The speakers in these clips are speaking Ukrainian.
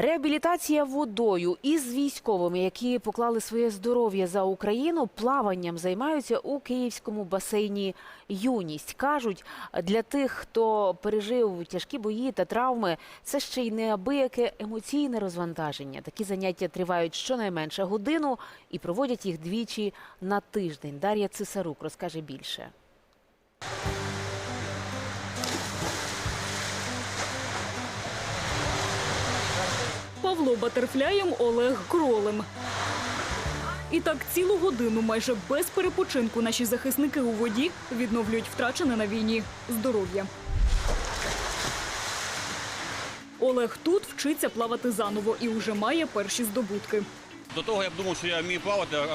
Реабілітація водою із військовими, які поклали своє здоров'я за Україну, плаванням займаються у київському басейні Юність. кажуть, для тих, хто пережив тяжкі бої та травми, це ще й неабияке емоційне розвантаження. Такі заняття тривають щонайменше годину і проводять їх двічі на тиждень. Дар'я Цисарук розкаже більше. Павло Батерфляєм, Олег Кролем. І так цілу годину, майже без перепочинку, наші захисники у воді відновлюють втрачене на війні здоров'я. Олег тут вчиться плавати заново і вже має перші здобутки. До того я б думав, що я вмію плавати, а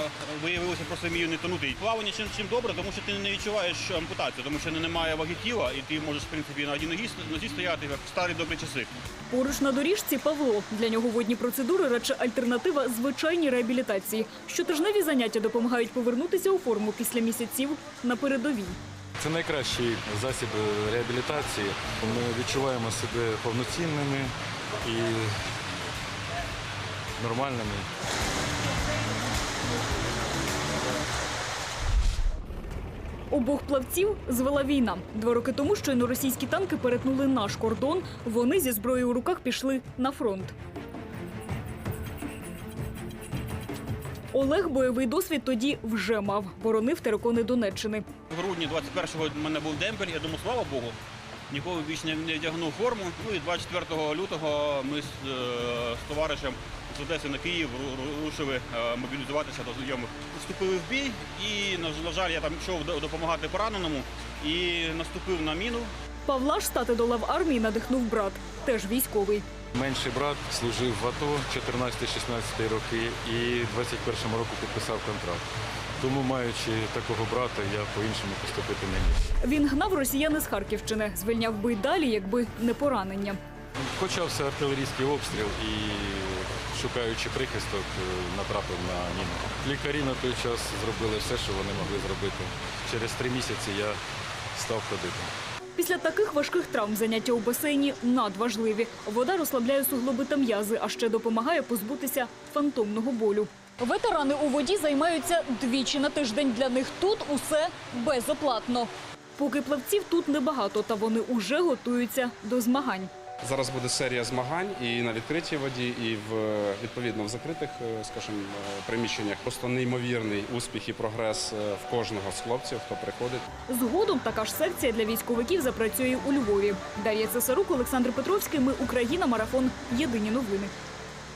виявилося просто вмію не тонути. І плавання чим, чим добре, тому що ти не відчуваєш ампутацію, тому що немає ваги тіла, і ти можеш в принципі на одній нозі, нозі стояти, як в старі добрі часи. Поруч на доріжці Павло. Для нього водні процедури радше альтернатива звичайній реабілітації. Щотижневі заняття допомагають повернутися у форму після місяців на передовій. Це найкращий засіб е, реабілітації. Ми відчуваємо себе повноцінними і нормальними. Обох плавців звела війна. Два роки тому щойно російські танки перетнули наш кордон. Вони зі зброєю у руках пішли на фронт. Олег бойовий досвід тоді вже мав. Боронив терикони Донеччини. В грудні 21-го в мене був демпель, я думаю, слава Богу. Ніколи більше не, вдягнув форму. Ну і 24 лютого ми з, е, з товаришем з Одеси на Київ ру- ру- рушили е, мобілізуватися до знайомих. Вступили в бій, і на, жаль, я там йшов допомагати пораненому і наступив на міну. Павла ж стати до лав армії надихнув брат, теж військовий. Менший брат служив в АТО 14-16 роки і в 21-му року підписав контракт. Тому, маючи такого брата, я по-іншому поступити не міг. Він гнав росіяни з Харківщини, звільняв би й далі, якби не поранення. Почався артилерійський обстріл і, шукаючи прихисток, е, натрапив на міну. Лікарі на той час зробили все, що вони могли зробити. Через три місяці я став ходити. Після таких важких травм заняття у басейні надважливі. Вода розслабляє суглоби та м'язи, а ще допомагає позбутися фантомного болю. Ветерани у воді займаються двічі на тиждень. Для них тут усе безоплатно. Поки плавців тут небагато, та вони уже готуються до змагань. Зараз буде серія змагань і на відкритій воді, і в відповідно в закритих, е, скажімо, е, приміщеннях. Просто неймовірний успіх і прогрес е, в кожного з хлопців, хто приходить. Згодом така ж секція для військовиків запрацює у Львові. Дар'я Цесарук, Олександр Петровський. Ми Україна. Марафон. Єдині новини.